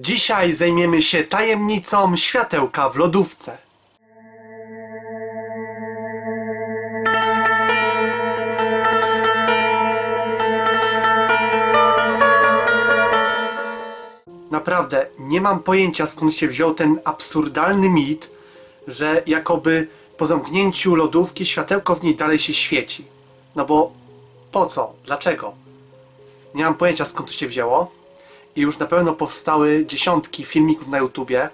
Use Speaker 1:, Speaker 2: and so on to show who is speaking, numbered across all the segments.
Speaker 1: Dzisiaj zajmiemy się tajemnicą światełka w lodówce. Naprawdę nie mam pojęcia skąd się wziął ten absurdalny mit, że jakoby po zamknięciu lodówki światełko w niej dalej się świeci. No bo po co? Dlaczego? Nie mam pojęcia skąd to się wzięło. I już na pewno powstały dziesiątki filmików na YouTubie,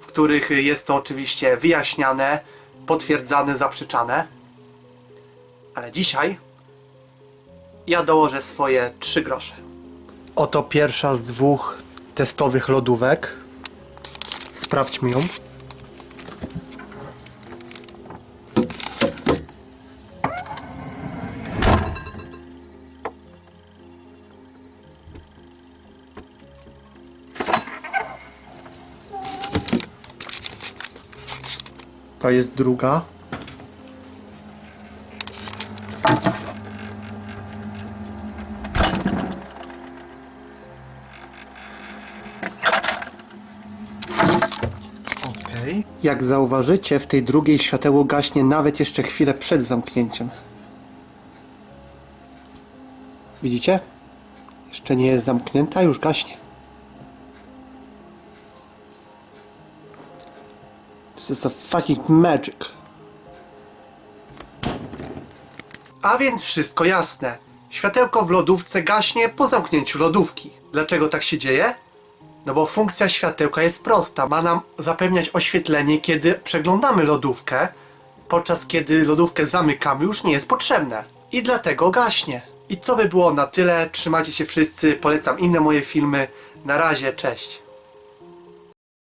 Speaker 1: w których jest to oczywiście wyjaśniane, potwierdzane, zaprzeczane. Ale dzisiaj ja dołożę swoje trzy grosze. Oto pierwsza z dwóch testowych lodówek. Sprawdźmy ją. To jest druga. Okej. Jak zauważycie, w tej drugiej światełko gaśnie nawet jeszcze chwilę przed zamknięciem. Widzicie? Jeszcze nie jest zamknięta, już gaśnie. This is a fucking magic. A więc wszystko jasne. Światełko w lodówce gaśnie po zamknięciu lodówki. Dlaczego tak się dzieje? No bo funkcja światełka jest prosta. Ma nam zapewniać oświetlenie, kiedy przeglądamy lodówkę, podczas kiedy lodówkę zamykamy już nie jest potrzebne. I dlatego gaśnie. I to by było na tyle. Trzymajcie się wszyscy. Polecam inne moje filmy. Na razie, cześć.